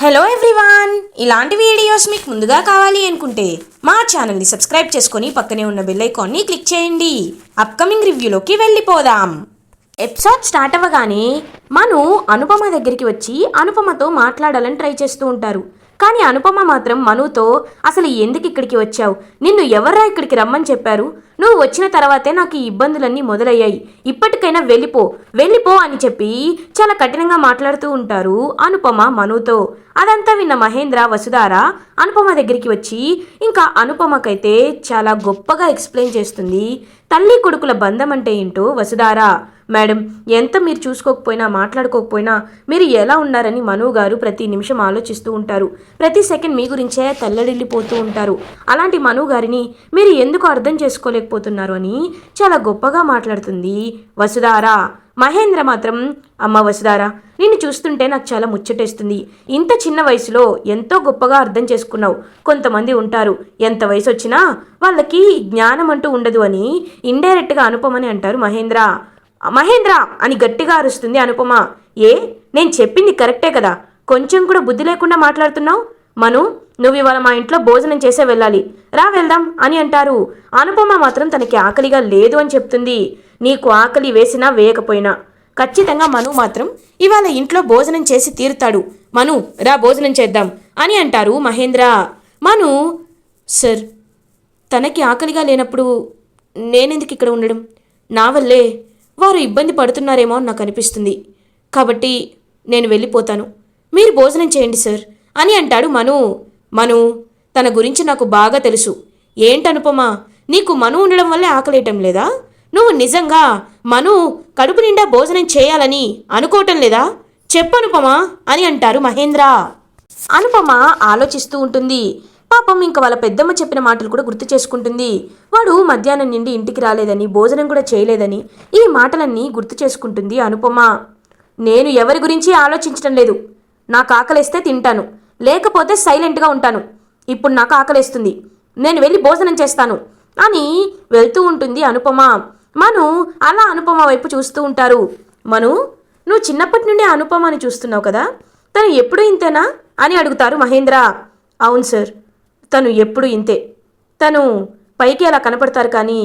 Hello everyone ఇలాంటి videos మీకు ముందుగా కావాలి అనుకుంటే మా ఛానల్ని సబ్స్క్రైబ్ చేసుకొని పక్కనే ఉన్న బెల్ ఐకాన్ని క్లిక్ చేయండి. అప్కమింగ్ రివ్యూలోకి వెళ్ళిపోదాం. ఎపిసోడ్ స్టార్ట్ అవ్వగానే మను అనుపమ దగ్గరికి వచ్చి అనుపమతో మాట్లాడాలని ట్రై చేస్తూ ఉంటారు. కానీ అనుపమ మాత్రం మనుతో అసలు ఎందుకు ఇక్కడికి వచ్చావు? నిన్ను ఎవర్రా ఇక్కడికి రమ్మని చెప్పారు? నువ్వు వచ్చిన తర్వాతే నాకు ఈ ఇబ్బందులన్నీ మొదలయ్యాయి. ఇప్పటికైనా వెళ్ళిపో వెళ్ళిపో అని చెప్పి చాలా కఠినంగా మాట్లాడుతూ ఉంటారు అనుపమ మనుతో. అదంతా విన్న మహేంద్ర వసుధార అనుపమ దగ్గరికి వచ్చి ఇంకా అనుపమకైతే చాలా గొప్పగా ఎక్స్ప్లెయిన్ చేస్తుంది. తల్లి కొడుకుల బంధం అంటే ఏంటో వసుధార? మేడం ఎంత మీరు చూసుకోకపోయినా మాట్లాడుకోకపోయినా మీరు ఎలా ఉన్నారని మనో గారు ప్రతి నిమిషం ఆలోచిస్తూ ఉంటారు. ప్రతి సెకండ్ మీ గురించే తల్లడిల్లిపోతూ ఉంటారు. అలాంటి మను గారిని మీరు ఎందుకు అర్థం చేసుకోలేకపోతున్నారు అని చాలా గొప్పగా మాట్లాడుతుంది వసుధారా. మహేంద్ర మాత్రం అమ్మ వసుదారా నిన్ను చూస్తుంటే నాకు చాలా ముచ్చటేస్తుంది. ఇంత చిన్న వయసులో ఎంతో గొప్పగా అర్థం చేసుకున్నావు. కొంతమంది ఉంటారు. ఎంత వయసు వచ్చినా వాళ్ళకి జ్ఞానం అంటూ ఉండదు అని ఇండైరెక్ట్గా అనుపమని అంటారు మహేంద్ర. మహేంద్ర అని గట్టిగా అరుస్తుంది అనుపమ. ఏ నేను చెప్పింది కరెక్టే కదా? కొంచెం కూడా బుద్ధి లేకుండా మాట్లాడుతున్నావు? మను నువ్వు ఇవాళ మా ఇంట్లో భోజనం చేసే వెళ్ళాలి. రా వెళ్దాం అని అంటారు. అనుపమ మాత్రం తనకి ఆకలిగా లేదు అని చెప్తుంది. నీకు ఆకలి వేసినా వేయకపోయినా. ఖచ్చితంగా మను మాత్రం ఇవాళ ఇంట్లో భోజనం చేసి తీరుతాడు. మను రా భోజనం చేద్దాం అని అంటారు మహేంద్ర. మను సర్ తనకి ఆకలిగా లేనప్పుడు నేనెందుకు ఇక్కడ ఉండడం? నా వల్లే వారు ఇబ్బంది పడుతున్నారేమో అని నాకు అనిపిస్తుంది. కాబట్టి నేను వెళ్ళిపోతాను. మీరు భోజనం చేయండి సార్. అని అంటాడు మను. మను తన గురించి నాకు బాగా తెలుసు. ఏంటనుపమా? నీకు మను ఉండడం వల్లే ఆకలేయటం లేదా? నువ్వు నిజంగా మను కడుపు నిండా భోజనం చేయాలని అనుకోవటం లేదా? చెప్పనుపమా? అని అంటారు మహేంద్ర. అనుపమ ఆలోచిస్తూ ఉంటుంది. పాపం ఇంక వాళ్ళ పెద్దమ్మ చెప్పిన మాటలు కూడా గుర్తు చేసుకుంటుంది. వాడు మధ్యాహ్నం నుండి ఇంటికి రాలేదని భోజనం కూడా చేయలేదని ఈ మాటలన్నీ గుర్తు చేసుకుంటుంది అనుపమ. నేను ఎవరి గురించి ఆలోచించడం లేదు. నాకు ఆకలిస్తే తింటాను. లేకపోతే సైలెంట్గా ఉంటాను. ఇప్పుడు నాకు ఆకలేస్తుంది. నేను వెళ్ళి భోజనం చేస్తాను అని వెళ్తూ ఉంటుంది అనుపమ. మను అలా అనుపమ వైపు చూస్తూ ఉంటారు. మను నువ్వు చిన్నప్పటి నుండి అనుపమని చూస్తున్నావు కదా? తను ఎప్పుడు ఇంతేనా? అని అడుగుతారు మహేంద్ర. అవును సార్. తను ఎప్పుడు ఇంతే. తను పైకి అలా కనపడతారు కానీ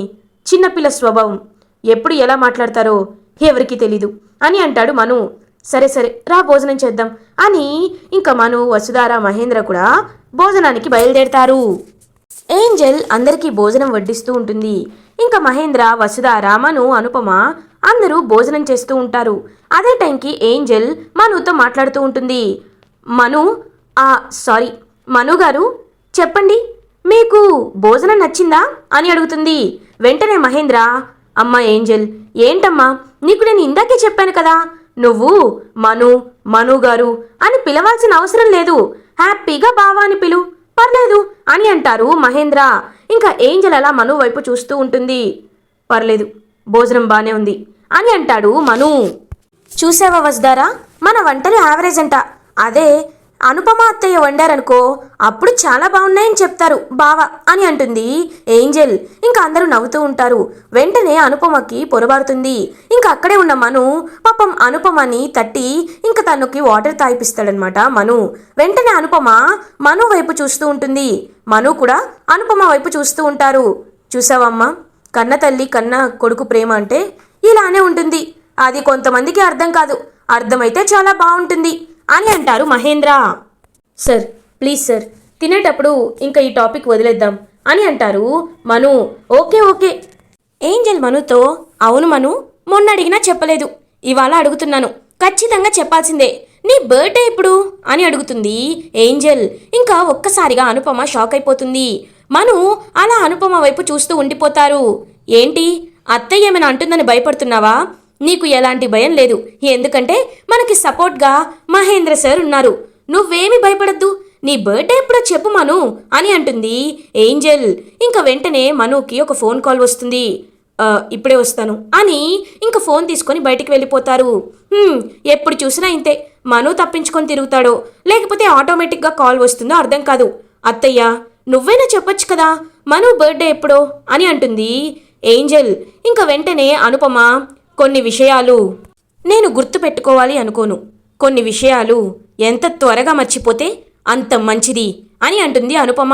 చిన్నపిల్ల స్వభావం. ఎప్పుడు ఎలా మాట్లాడతారో ఎవరికీ తెలీదు. అని అంటాడు మను. సరే సరే రా భోజనం చేద్దాం అని ఇంకా మను వసుధార మహేంద్ర కూడా భోజనానికి బయలుదేరతారు. ఏంజల్ అందరికీ భోజనం వడ్డిస్తూ ఉంటుంది. ఇంకా మహేంద్ర వసుధార మను అనుపమ అందరూ భోజనం చేస్తూ ఉంటారు. అదే టైంకి ఏంజల్ మనుతో మాట్లాడుతూ ఉంటుంది. మను ఆ సారీ మను గారు చెప్పండి. మీకు భోజనం నచ్చిందా అని అడుగుతుంది. వెంటనే మహేంద్ర అమ్మా ఏంజల్ ఏంటమ్మా? నీకు నేను ఇందాకే చెప్పాను కదా. నువ్వు మను మను గారు అని పిలవాల్సిన అవసరం లేదు. హ్యాపీగా బావా అని పిలు. పర్లేదు అని అంటారు మహేంద్ర. ఇంకా ఏంజల్ అలా మను వైపు చూస్తూ ఉంటుంది. పర్లేదు భోజనం బానే ఉంది అని అంటాడు మను. చూసావా వజ్దారా? మన వంటలు యావరేజ్ అంట. అదే అనుపమ అత్తయ్య వండారనుకో అప్పుడు చాలా బాగున్నాయని చెప్తారు బావా అని అంటుంది. ఏంజెల్ ఇంకా అందరూ నవ్వుతూ ఉంటారు. వెంటనే అనుపమకి పొరబారుతుంది. ఇంకా అక్కడే ఉన్న మను పాపం అనుపమని తట్టి ఇంకా తనకి వాటర్ తాగిపిస్తాడనమాట మను. వెంటనే అనుపమ మను వైపు చూస్తూ ఉంటుంది. మను కూడా అనుపమ వైపు చూస్తూ ఉంటారు. చూసావమ్మా కన్న తల్లి కన్న కొడుకు ప్రేమ అంటే ఇలానే ఉంటుంది. అది కొంతమందికి అర్థం కాదు. అర్థమైతే చాలా బాగుంటుంది. అని అంటారు మహేంద్ర. సార్ ప్లీజ్ సార్ తినేటప్పుడు ఇంకా ఈ టాపిక్ వదిలేద్దాం అని అంటారు మను. Okay okay. ఏంజల్ మనుతో? అవును మను మొన్న అడిగినా చెప్పలేదు. ఇవాళ అడుగుతున్నాను ఖచ్చితంగా చెప్పాల్సిందే. నీ బర్త్డే ఇప్పుడు అని అడుగుతుంది ఏంజల్. ఇంకా ఒక్కసారిగా అనుపమ షాక్ అయిపోతుంది. మను అలా అనుపమ వైపు చూస్తూ ఉండిపోతారు. ఏంటి అత్తయ్య ఏమైనా అంటుందని భయపడుతున్నావా? నీకు ఎలాంటి భయం లేదు. ఎందుకంటే మనకి సపోర్ట్గా మహేంద్ర సార్ ఉన్నారు. నువ్వేమి భయపడద్దు. నీ బర్త్డే ఎప్పుడో చెప్పు మను అని అంటుంది ఏంజల్. ఇంకా వెంటనే మనుకి ఒక ఫోన్ కాల్ వస్తుంది. ఇప్పుడే వస్తాను అని ఇంకా ఫోన్ తీసుకొని బయటికి వెళ్ళిపోతారు. ఎప్పుడు చూసినా ఇంతే. మను తప్పించుకొని తిరుగుతాడో. లేకపోతే ఆటోమేటిక్గా కాల్ వస్తుందో అర్థం కాదు. అత్తయ్య నువ్వైనా చెప్పొచ్చు కదా మను బర్త్డే ఎప్పుడో అని అంటుంది ఏంజల్. ఇంకా వెంటనే అనుపమ కొన్ని విషయాలు నేను గుర్తు పెట్టుకోవాలి అనుకోను. కొన్ని విషయాలు ఎంత త్వరగా మర్చిపోతే అంత మంచిది అని అంటుంది అనుపమ.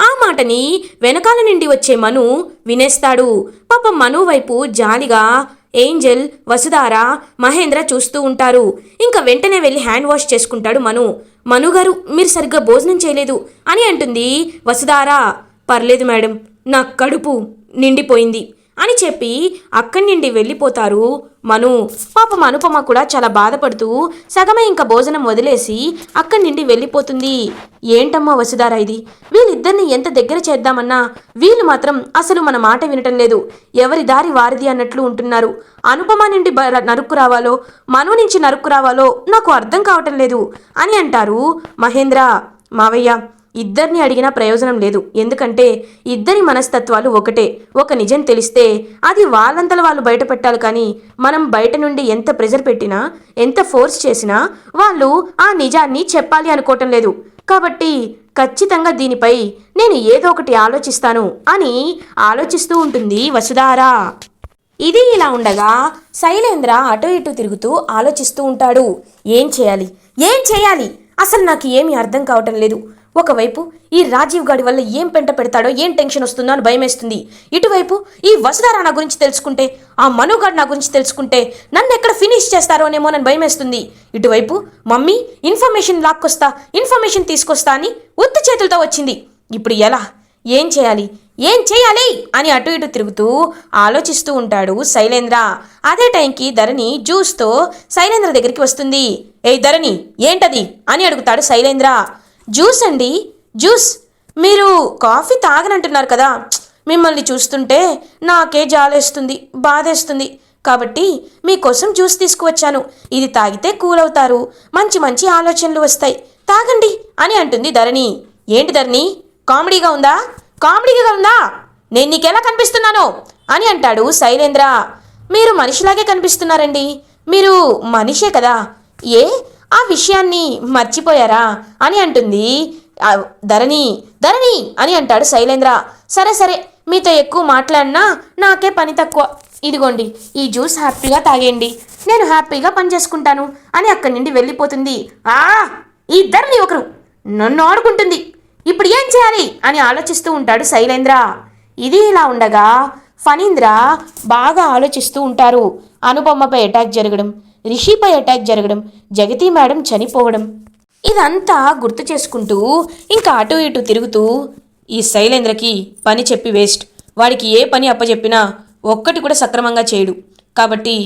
ఆ మాటని వెనకాల నుండి వచ్చే మను వినేస్తాడు. పాపం మను వైపు జాలిగా ఏంజల్ వసుధార మహేంద్ర చూస్తూ ఉంటారు. ఇంకా వెంటనే వెళ్ళి హ్యాండ్ వాష్ చేసుకుంటాడు మను. మను గారు మీరు సరిగ్గా భోజనం చేయలేదు అని అంటుంది వసుధార. పర్లేదు మేడం నా కడుపు నిండిపోయింది. అని చెప్పి అక్కడి నుండి వెళ్ళిపోతారు. మను పాపం అనుపమ కూడా చాలా బాధపడుతూ సగమే ఇంకా భోజనం వదిలేసి అక్కడి నుండి వెళ్ళిపోతుంది. ఏంటమ్మా వసుధార ఇది? వీళ్ళిద్దరిని ఎంత దగ్గర చేద్దామన్నా వీళ్ళు మాత్రం అసలు మన మాట వినటం లేదు. ఎవరి దారి వారిది అన్నట్లు ఉంటున్నారు. అనుపమ నుండి బ- నరుక్కు రావాలో మను నుంచి నరుక్కు రావాలో నాకు అర్థం కావటం లేదు అని అంటారు మహేంద్ర. మావయ్య ఇద్దరిని అడిగినా ప్రయోజనం లేదు. ఎందుకంటే ఇద్దరి మనస్తత్వాలు ఒకటే. ఒక నిజం తెలిస్తే అది వాళ్ళంతల వాళ్ళు బయట పెట్టాలి కానీ మనం బయట నుండి ఎంత ప్రెజర్ పెట్టినా ఎంత ఫోర్స్ చేసినా వాళ్ళు ఆ నిజాన్ని చెప్పాలి అనుకోవటం లేదు. కాబట్టి ఖచ్చితంగా దీనిపై నేను ఏదో ఒకటి ఆలోచిస్తాను అని ఆలోచిస్తూ ఉంటుంది వసుధారా. ఇది ఇలా ఉండగా శైలేంద్ర అటు ఇటు తిరుగుతూ ఆలోచిస్తూ ఉంటాడు. ఏం చేయాలి? ఏం చేయాలి? అసలు నాకు ఏమీ అర్థం కావటం లేదు. ఒకవైపు ఈ రాజీవ్ గాడి వల్ల ఏం పెంట పెడతాడో ఏం టెన్షన్ వస్తుందో అని భయమేస్తుంది. ఇటువైపు ఈ వసుధార నా గురించి తెలుసుకుంటే ఆ మనుగాడు నా గురించి తెలుసుకుంటే నన్ను ఎక్కడ ఫినిష్ చేస్తారోనేమో అని భయమేస్తుంది. ఇటువైపు మమ్మీ ఇన్ఫర్మేషన్ లాక్కొస్తా ఇన్ఫర్మేషన్ తీసుకొస్తా అని ఉత్తి చేతులతో వచ్చింది. ఇప్పుడు ఎలా? ఏం చేయాలి? ఏం చేయాలి? అని అటు ఇటు తిరుగుతూ ఆలోచిస్తూ ఉంటాడు శైలేంద్ర. అదే టైంకి ధరణి జ్యూస్తో శైలేంద్ర దగ్గరికి వస్తుంది. ఏయ్ ధరణి ఏంటది? అని అడుగుతాడు శైలేంద్ర. జ్యూస్ అండి జ్యూస్. మీరు కాఫీ తాగనంటున్నారు కదా మిమ్మల్ని చూస్తుంటే నాకే జాలేస్తుంది బాధేస్తుంది. కాబట్టి మీకోసం జ్యూస్ తీసుకువచ్చాను. ఇది తాగితే కూల్ అవుతారు మంచి మంచి ఆలోచనలు వస్తాయి. తాగండి అని అంటుంది ధరణి. ఏంటి ధరణి? కామెడీగా ఉందా? కామెడీగా ఉందా? నేను నీకెలా కనిపిస్తున్నాను అని అంటాడు శైలేంద్ర. మీరు మనిషిలాగే కనిపిస్తున్నారండి. మీరు మనిషే కదా. ఏ? ఆ విషయాన్ని మర్చిపోయారా? అని అంటుంది. ధరణి ధరణి అని అంటాడు శైలేంద్ర. సరే సరే మీతో ఎక్కువ మాట్లాడినా నాకే పని తక్కువ. ఇదిగోండి ఈ జ్యూస్ హ్యాపీగా తాగేయండి. నేను హ్యాపీగా పని చేసుకుంటాను అని అక్కడి నుండి వెళ్ళిపోతుంది. ఆ ఈ ధరణి ఒకరు నన్ను ఆడుకుంటుంది. ఇప్పుడు ఏం చేయాలి? అని ఆలోచిస్తూ ఉంటాడు శైలేంద్ర. ఇది ఇలా ఉండగా ఫణీంద్ర బాగా ఆలోచిస్తూ ఉంటారు. అనుపమ్మపై అటాక్ జరగడం రిషిపై అటాక్ జరగడం జగతి మేడం చనిపోవడం ఇదంతా గుర్తు చేసుకుంటూ ఇంకా అటు ఇటు తిరుగుతూ ఈ శైలేంద్రకి పని చెప్పి వేస్ట్. వాడికి ఏ పని అప్పచెప్పినా ఒక్కటి కూడా సక్రమంగా చేయడు. కాబట్టి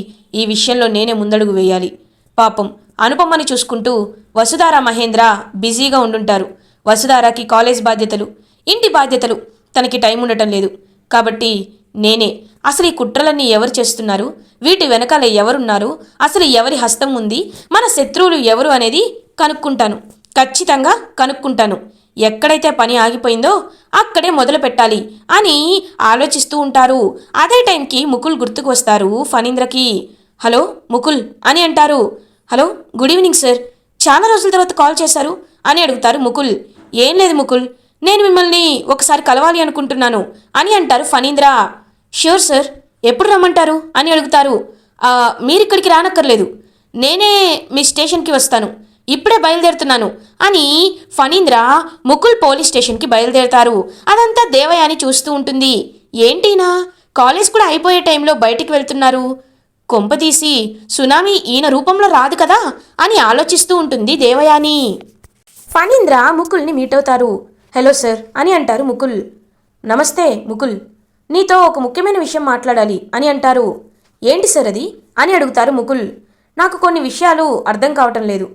ఈ విషయంలో నేనే ముందడుగు వేయాలి. పాపం అనుపమని చూసుకుంటూ వసుధార మహేంద్ర బిజీగా ఉండుంటారు. వసుధారాకి కాలేజ్ బాధ్యతలు ఇంటి బాధ్యతలు తనకి టైం ఉండటం లేదు. కాబట్టి నేనే. అసలు ఈ కుట్రలన్నీ ఎవరు చేస్తున్నారు? వీటి వెనకాల ఎవరున్నారు? అసలు ఎవరి హస్తం ఉంది? మన శత్రువులు ఎవరు అనేది కనుక్కుంటాను. ఖచ్చితంగా కనుక్కుంటాను. ఎక్కడైతే పని ఆగిపోయిందో అక్కడే మొదలు పెట్టాలి అని ఆలోచిస్తూ ఉంటారు. అదే టైంకి ముకుల్ గుర్తుకు వస్తారు ఫణీంద్రకి. హలో ముకుల్ అని అంటారు. Hello good evening sir. చాలా రోజుల తర్వాత కాల్ చేశారు అని అడుగుతారు ముకుల్. ఏం లేదు ముకుల్ నేను మిమ్మల్ని ఒకసారి కలవాలి అనుకుంటున్నాను అని అంటారు ఫణీంద్ర. ష్యూర్ సార్ ఎప్పుడు రమ్మంటారు? అని అడుగుతారు. మీరు మీరిక్కడికి రానక్కర్లేదు. నేనే మీ స్టేషన్కి వస్తాను. ఇప్పుడే బయలుదేరుతున్నాను. అని ఫణీంద్ర ముకుల్ పోలీస్ స్టేషన్కి బయలుదేరతారు. అదంతా దేవయాని చూస్తూ ఉంటుంది. ఏంటినా? కాలేజ్ కూడా అయిపోయే టైంలో బయటికి వెళ్తున్నారు. కొంపతీసి సునామీ ఈయన రూపంలో రాదు కదా? అని ఆలోచిస్తూ ఉంటుంది దేవయాని. ఫణీంద్ర ముకుల్ని మీట్ అవుతారు. హలో సార్ అని అంటారు ముకుల్. నమస్తే ముకుల్. నీతో ఒక ముఖ్యమైన విషయం మాట్లాడాలి అని అంటారు. ఏంటి సార్ అది? అని అడుగుతారు ముకుల్. నాకు కొన్ని విషయాలు అర్థం కావటం లేదు.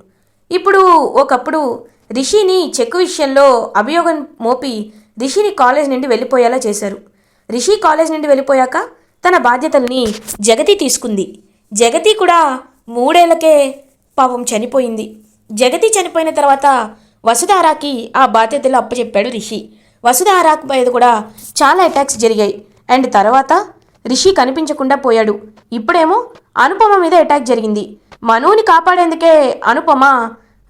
ఇప్పుడు ఒకప్పుడు రిషిని చెక్కు విషయంలో అభియోగం మోపి రిషిని కాలేజ్ నుండి వెళ్ళిపోయేలా చేశారు. రిషి కాలేజ్ నుండి వెళ్ళిపోయాక తన బాధ్యతల్ని జగతి తీసుకుంది. జగతి కూడా మూడేళ్ళకే పాపం చనిపోయింది. జగతి చనిపోయిన తర్వాత వసుధారాకి ఆ బాధ్యతలు అప్పచెప్పాడు రిషి. వసుధారాకు మీద కూడా చాలా అటాక్స్ జరిగాయి. అండ్ తర్వాత రిషి కనిపించకుండా పోయాడు. ఇప్పుడేమో అనుపమ మీద అటాక్ జరిగింది. మనువుని కాపాడేందుకే అనుపమ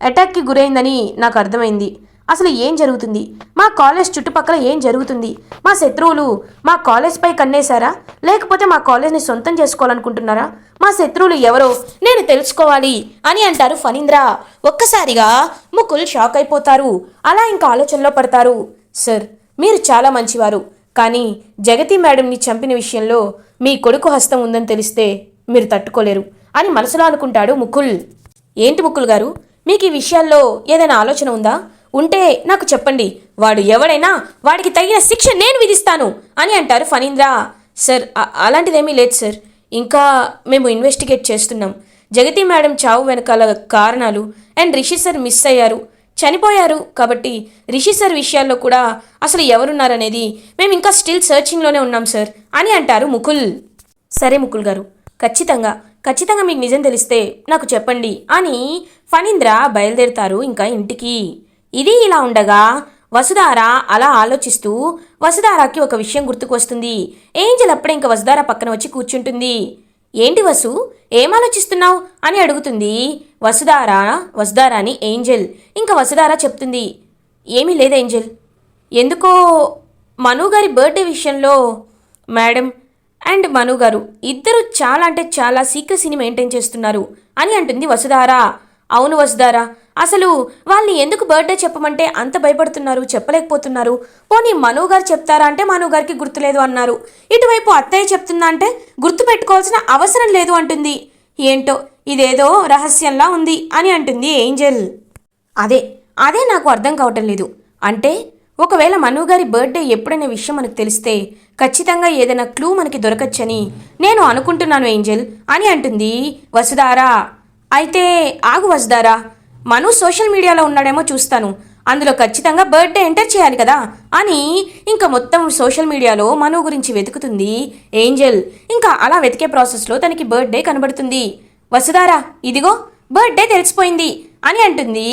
అటాక్కి గురైందని నాకు అర్థమైంది. అసలు ఏం జరుగుతుంది? మా కాలేజ్ చుట్టుపక్కల ఏం జరుగుతుంది? మా శత్రువులు మా కాలేజ్పై కన్నేశారా? లేకపోతే మా కాలేజ్ని సొంతం చేసుకోవాలనుకుంటున్నారా? మా శత్రువులు ఎవరో నేను తెలుసుకోవాలి అని అంటారు ఫణీంద్ర. ఒక్కసారిగా ముకుల్ షాక్ అయిపోతారు. అలా ఇంకా ఆలోచనలో పడతారు. సార్ మీరు చాలా మంచివారు. కానీ జగతి మేడంని చంపిన విషయంలో మీ కొడుకు హస్తం ఉందని తెలిస్తే మీరు తట్టుకోలేరు అని మనసులో అనుకుంటాడు ముకుల్. ఏంటి ముకుల్ గారు? మీకు ఈ విషయాల్లో ఏదైనా ఆలోచన ఉందా? ఉంటే నాకు చెప్పండి. వాడు ఎవడైనా వాడికి తగిన శిక్ష నేను విధిస్తాను అని అంటారు ఫణీంద్ర. సార్ అలాంటిదేమీ లేదు సార్. ఇంకా మేము ఇన్వెస్టిగేట్ చేస్తున్నాం. జగతి మేడం చావు వెనకాల కారణాలు అండ్ రిషి సార్ మిస్ అయ్యారు. చనిపోయారు కాబట్టి రిషి సార్ విషయాల్లో కూడా అసలు ఎవరున్నారనేది మేము ఇంకా స్టిల్ సర్చింగ్లోనే ఉన్నాం సార్ అని అంటారు ముకుల్. సరే ముకుల్ గారు ఖచ్చితంగా ఖచ్చితంగా మీకు నిజం తెలిస్తే నాకు చెప్పండి అని ఫణీంద్ర బయలుదేరుతారు ఇంకా ఇంటికి. ఇది ఇలా ఉండగా వసుధార అలా ఆలోచిస్తూ వసుధారాకి ఒక విషయం గుర్తుకు వస్తుంది ఏంజల్ అప్పుడే ఇంకా వసుధార పక్కన వచ్చి కూర్చుంటుంది. ఏంటి వసు ఏం ఆలోచిస్తున్నావు అని అడుగుతుంది వసుధార వసుధారాని ఏంజెల్. ఇంకా వసుధార చెప్తుంది ఏమీ లేదు ఏంజెల్. ఎందుకో మను గారి బర్త్డే విషయంలో మేడం అండ్ మను గారు ఇద్దరు చాలా అంటే చాలా సీక్రసీని మెయింటైన్ చేస్తున్నారు అని అంటుంది వసుధార. అవును వసుధార అసలు వాళ్ళని ఎందుకు బర్త్డే చెప్పమంటే అంత భయపడుతున్నారు చెప్పలేకపోతున్నారు. పోనీ మను గారు చెప్తారా అంటే మను గారికి గుర్తులేదు అన్నారు. ఇటువైపు అత్తయ్య చెప్తుందా అంటే గుర్తు పెట్టుకోవాల్సిన అవసరం లేదు అంటుంది. ఏంటో ఇదేదో రహస్యంలా ఉంది అని అంటుంది ఏంజల్. అదే అదే నాకు అర్థం కావటం లేదు. అంటే ఒకవేళ మను గారి బర్త్డే ఎప్పుడనే విషయం మనకు తెలిస్తే ఖచ్చితంగా ఏదైనా క్లూ మనకి దొరకచ్చని నేను అనుకుంటున్నాను ఏంజల్ అని అంటుంది వసుధారా. అయితే ఆగు వసుధారా మను సోషల్ మీడియాలో ఉన్నాడేమో చూస్తాను. అందులో ఖచ్చితంగా బర్త్డే ఎంటర్ చేయాలి కదా అని ఇంకా మొత్తం సోషల్ మీడియాలో మను గురించి వెతుకుతుంది ఏంజల్. ఇంకా అలా వెతికే ప్రాసెస్లో తనకి బర్త్డే కనబడుతుంది. వసుధారా ఇదిగో బర్త్డే తెలిసిపోయింది అని అంటుంది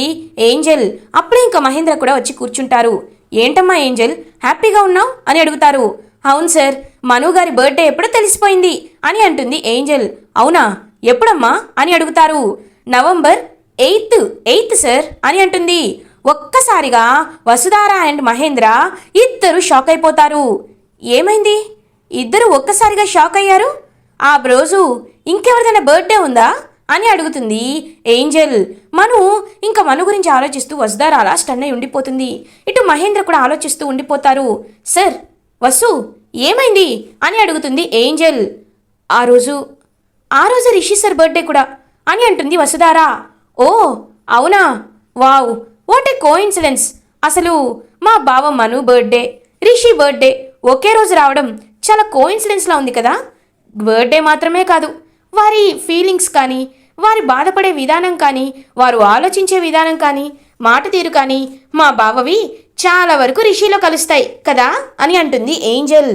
ఏంజల్. అప్పుడే ఇంకా మహేంద్ర కూడా వచ్చి కూర్చుంటారు. ఏంటమ్మా ఏంజల్ హ్యాపీగా ఉన్నావు అని అడుగుతారు. అవును సార్ మను గారి బర్త్డే ఎప్పుడో తెలిసిపోయింది అని అంటుంది ఏంజల్. అవునా ఎప్పుడమ్మా అని అడుగుతారు. నవంబర్ ఎయిత్ ఎయిత్ సార్ అని అంటుంది. ఒక్కసారిగా వసుధార అండ్ మహేంద్ర ఇద్దరు షాక్ అయిపోతారు. ఏమైంది? ఇద్దరు ఒక్కసారిగా షాక్ అయ్యారు? ఆ రోజు ఇంకెవరిదైనా బర్త్డే ఉందా? అని అడుగుతుంది ఏంజల్. మను ఇంకా మను గురించి ఆలోచిస్తూ వసుదారు అలా స్టన్ అయి ఉండిపోతుంది. ఇటు మహేంద్ర కూడా ఆలోచిస్తూ ఉండిపోతారు. సార్ వసు ఏమైంది? అని అడుగుతుంది ఏంజల్. ఆ రోజు ఆ రోజు రిషి సార్ బర్త్డే కూడా అని అంటుంది వసుదారా ఓ అవునా? వావ్ వాట్ ఏ కోఇన్సిడెన్స్ అసలు మా బావ మను బర్త్డే రిషి బర్త్డే ఒకే రోజు రావడం చాలా కోఇన్సిడెన్స్లా ఉంది కదా. బర్త్డే మాత్రమే కాదు. వారి ఫీలింగ్స్ కానీ వారి బాధపడే విధానం కానీ వారు ఆలోచించే విధానం కానీ మాట తీరు కానీ మా బావవి చాలా వరకు రిషిలో కలుస్తాయి కదా అని అంటుంది ఏంజల్.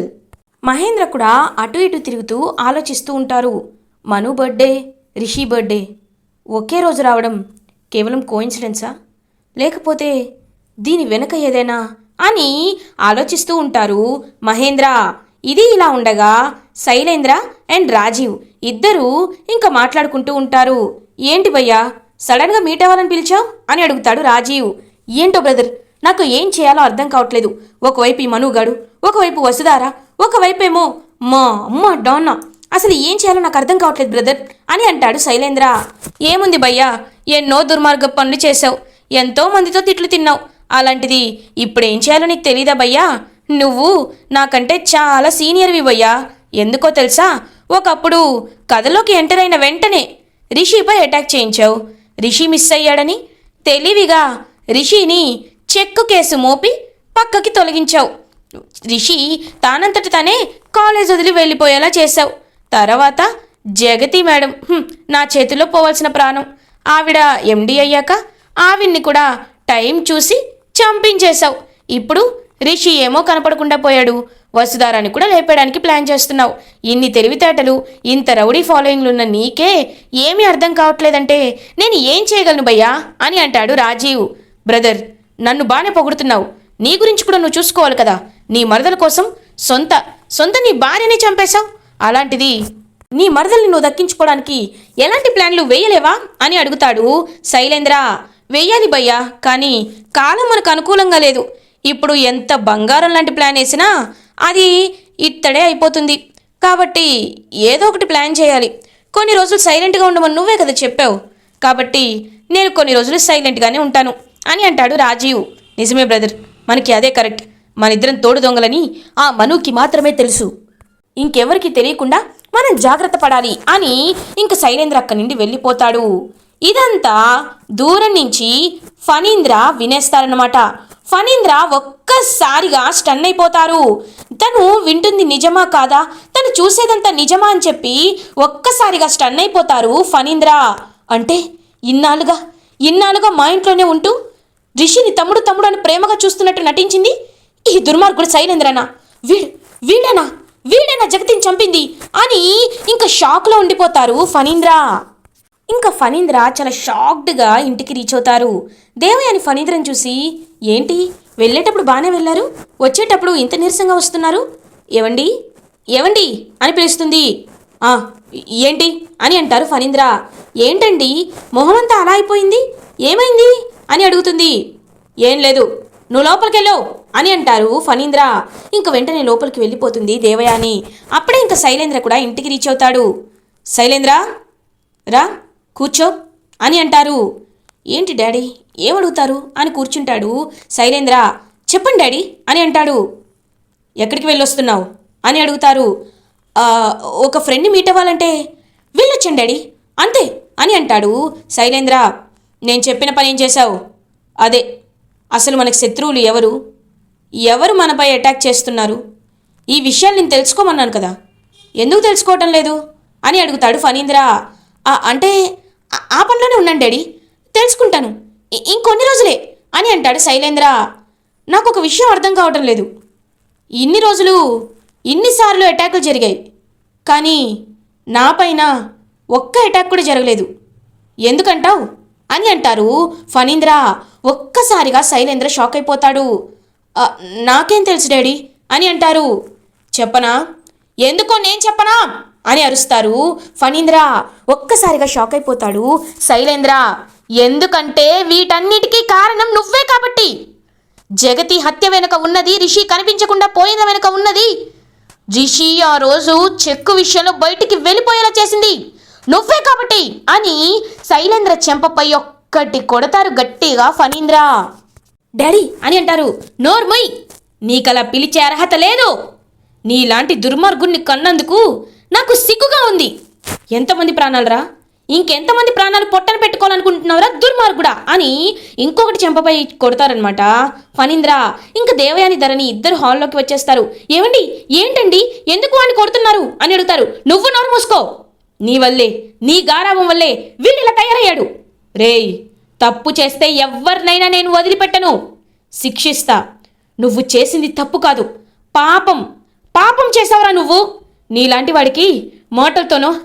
మహేంద్ర కూడా అటు ఇటు తిరుగుతూ ఆలోచిస్తూ ఉంటారు. మను బర్త్డే రిషి బర్త్డే ఒకే రోజు రావడం కేవలం కోయిన్సిడెన్సా లేకపోతే దీని వెనుక ఏదైనా అని ఆలోచిస్తూ ఉంటారు మహేంద్ర. ఇది ఇలా ఉండగా శైలేంద్ర అండ్ రాజీవ్ ఇద్దరూ ఇంకా మాట్లాడుకుంటూ ఉంటారు. ఏంటి భయ్యా సడన్గా మీట్ అవ్వాలని పిలిచావు? అని అడుగుతాడు రాజీవ్. ఏంటో బ్రదర్ నాకు ఏం చేయాలో అర్థం కావట్లేదు. ఒకవైపు ఈ మనుగాడు ఒకవైపు వసుధార ఒకవైపేమో మా అమ్మ డోన్నా. అసలు ఏం చేయాలో నాకు అర్థం కావట్లేదు బ్రదర్ అని అంటాడు శైలేంద్ర. ఏముంది భయ్యా ఎన్నో దుర్మార్గ పనులు చేశావు. ఎంతో మందితో తిట్లు తిన్నావు. అలాంటిది ఇప్పుడేం చేయాలో నీకు తెలీదా భయ్యా? నువ్వు నాకంటే చాలా సీనియర్వి భయ్యా ఎందుకో తెలుసా? ఒకప్పుడు కథలోకి ఎంటర్ అయిన వెంటనే రిషిపై అటాక్ చేయించావు. రిషి మిస్ అయ్యాడని తెలివిగా రిషిని చెక్కు కేసు మోపి పక్కకి తొలగించావు. రిషి తానంతట తానే కాలేజ్ వదిలి వెళ్ళిపోయేలా చేశావు. తర్వాత జగతి మేడం నా చేతిలో పోవాల్సిన ప్రాణం. ఆవిడ ఎండి అయ్యాక ఆవిడ్ని కూడా టైం చూసి చంపించేశావు. ఇప్పుడు రిషి ఏమో కనపడకుండా పోయాడు. వసుధారాన్ని కూడా లేపేయడానికి ప్లాన్ చేస్తున్నావు. ఇన్ని తెలివితేటలు ఇంత రౌడీ ఫాలోయింగ్లు ఉన్న నీకే ఏమీ అర్థం కావట్లేదంటే నేను ఏం చేయగలను భయ్యా? అని అంటాడు రాజీవ్. బ్రదర్ నన్ను బాగానే పొగుడుతున్నావు. నీ గురించి కూడా నువ్వు చూసుకోవాలి కదా. నీ మరదల కోసం సొంత సొంత నీ భార్యనే చంపేశావు. అలాంటిది నీ మరదల్ని నువ్వు దక్కించుకోవడానికి ఎలాంటి ప్లాన్లు వేయలేవా? అని అడుగుతాడు శైలేంద్ర. వెయ్యాలి భయ్యా కానీ కాలం మనకు అనుకూలంగా లేదు. ఇప్పుడు ఎంత బంగారం లాంటి ప్లాన్ వేసినా అది ఇత్తడే అయిపోతుంది. కాబట్టి ఏదో ఒకటి ప్లాన్ చేయాలి. కొన్ని రోజులు సైలెంట్గా ఉండమని నువ్వే కదా చెప్పావు. కాబట్టి నేను కొన్ని రోజులు సైలెంట్గానే ఉంటాను అని అంటాడు రాజీవ్. నిజమే బ్రదర్ మనకి అదే కరెక్ట్ మన ఇద్దరం తోడు దొంగలని ఆ మనుకి మాత్రమే తెలుసు. ఇంకెవరికి తెలియకుండా మనం జాగ్రత్త పడాలి అని ఇంక శైలేంద్ర అక్కడి నుండి వెళ్ళిపోతాడు. ఇదంతా దూరం నుంచి ఫణీంద్ర వినేస్తారన్నమాట. ఫణీంద్ర ఒక్కసారిగా స్టన్ అయిపోతారు. తను వింటుంది నిజమా కాదా? తను చూసేదంతా నిజమా అని చెప్పి ఒక్కసారిగా స్టన్ అయిపోతారు ఫణీంద్ర. అంటే ఇన్నాళ్ళుగా? ఇన్నాళ్ళుగా మా ఇంట్లోనే ఉంటూ రిషిని తమ్ముడు తమ్ముడు అని ప్రేమగా చూస్తున్నట్టు నటించింది? ఈ దుర్మార్గుడు శైలేంద్రనా వీడు వీడేనా? వీడేనా జగతిని చంపింది? అని ఇంకా షాక్లో ఉండిపోతారు ఫణీంద్ర. ఇంకా ఫణీంద్ర చాలా షాక్డ్గా ఇంటికి రీచ్ అవుతారు. దేవయాని ఫణీంద్రని చూసి ఏంటి? వెళ్ళేటప్పుడు బాగానే వెళ్ళారు? వచ్చేటప్పుడు ఇంత నీరసంగా వస్తున్నారు? ఏవండి? ఏవండి? అని పిలుస్తుంది. "ఆ, ఏంటి? అని అంటారు ఫణీంద్ర. ఏంటండి? మొహమంతా అలా అయిపోయింది? ఏమైంది? అని అడుగుతుంది. ఏం లేదు. నువ్వు లోపలికెళ్ళు అని అంటారు ఫణీంద్ర. ఇంక వెంటనే లోపలికి వెళ్ళిపోతుంది దేవయాని. అప్పుడే ఇంకా శైలేంద్ర కూడా ఇంటికి రీచ్ అవుతాడు. శైలేంద్ర రా కూర్చో అని అంటారు. ఏంటి డాడీ? ఏమడుగుతారు? అని కూర్చుంటాడు శైలేంద్ర. చెప్పండి డాడీ అని అంటాడు. ఎక్కడికి వెళ్ళొస్తున్నావు? అని అడుగుతారు. ఒక ఫ్రెండ్ని మీట్ అవ్వాలంటే వెళ్ళొచ్చండి డాడీ అంతే అని అంటాడు శైలేంద్ర. నేను చెప్పిన పని ఏం చేశావు? అదే అసలు మనకు శత్రువులు ఎవరు? ఎవరు మనపై అటాక్ చేస్తున్నారు? ఈ విషయాలు నేను తెలుసుకోమన్నాను కదా ఎందుకు తెలుసుకోవటం లేదు? అని అడుగుతాడు ఫనీంద్ర అంటే ఆ పనిలోనే ఉన్నాను డాడీ తెలుసుకుంటాను. ఇంకొన్ని రోజులే అని అంటాడు శైలేంద్ర. నాకు ఒక విషయం అర్థం కావటం లేదు. ఇన్ని రోజులు ఇన్నిసార్లు అటాకులు జరిగాయి. కానీ నా పైన ఒక్క అటాక్ కూడా జరగలేదు. ఎందుకంటావు? అని అంటారు ఫణీంద్ర. ఒక్కసారిగా శైలేంద్ర షాక్ అయిపోతాడు. నాకేం తెలుసు డాడీ అని అంటారు. చెప్పనా? ఎందుకో నేను చెప్పనా? అని అరుస్తారు ఫణీంద్ర. ఒక్కసారిగా షాక్ అయిపోతాడు శైలేంద్ర. ఎందుకంటే వీటన్నిటికీ కారణం నువ్వే కాబట్టి. జగతి హత్య వెనుక ఉన్నది రిషి కనిపించకుండా పోయిన వెనుక ఉన్నది. రిషి ఆ రోజు చెక్కు విషయంలో బయటికి వెళ్ళిపోయేలా చేసింది. నువ్వే కాబట్టి అని శైలేంద్ర చెంపపై ఒక్కటి కొడతారు గట్టిగా ఫణీంద్ర. డాడీ అని అంటారు. నోర్మయ్ నీకలా పిలిచే అర్హత లేదు. నీలాంటి దుర్మార్గుణ్ణి కన్నందుకు నాకు సిగ్గుగా ఉంది. ఎంతమంది ప్రాణాలరా? ఇంకెంతమంది ప్రాణాలు పొట్టను పెట్టుకోవాలనుకుంటున్నావురా దుర్మార్గుడా అని ఇంకొకటి చెంపపై కొడతారనమాట ఫణీంద్ర ఇంకా దేవయాని ధరని ఇద్దరు హాల్లోకి వచ్చేస్తారు. ఏమండి ఏంటండి? ఎందుకు వాడిని కొడుతున్నారు? అని అడుగుతారు. నువ్వు నోరు మూసుకో. నీ వల్లే నీ గారాభం వల్లే వీళ్ళు ఇలా తయారయ్యాడు. రేయ్ తప్పు చేస్తే ఎవరినైనా నేను వదిలిపెట్టను. శిక్షిస్తా. నువ్వు చేసింది తప్పు కాదు. పాపం. పాపం చేసావురా నువ్వు. నీలాంటి వాడికి మాటలతోనో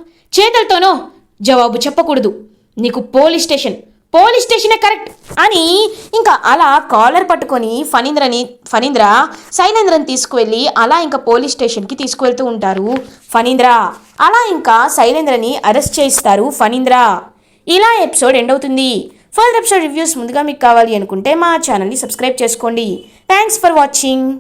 చేతులతోనో జవాబు చెప్పకూడదు. నీకు పోలీస్ స్టేషన్. పోలీస్ స్టేషనే కరెక్ట్. అని ఇంకా అలా కాలర్ పట్టుకొని ఫణీంద్రని ఫణీంద్ర శైలేంద్రని తీసుకువెళ్ళి అలా ఇంకా పోలీస్ స్టేషన్కి తీసుకువెళ్తూ ఉంటారు ఫణీంద్ర. అలా ఇంకా శైలేంద్రని అరెస్ట్ చేయిస్తారు ఫణీంద్ర. ఇలా ఎపిసోడ్ ఎండ్ అవుతుంది. ఫర్దర్ ఎపిసోడ్ రివ్యూస్ ముందుగా మీకు కావాలి అనుకుంటే మా ఛానల్ని సబ్స్క్రైబ్ చేసుకోండి. Thanks for watching.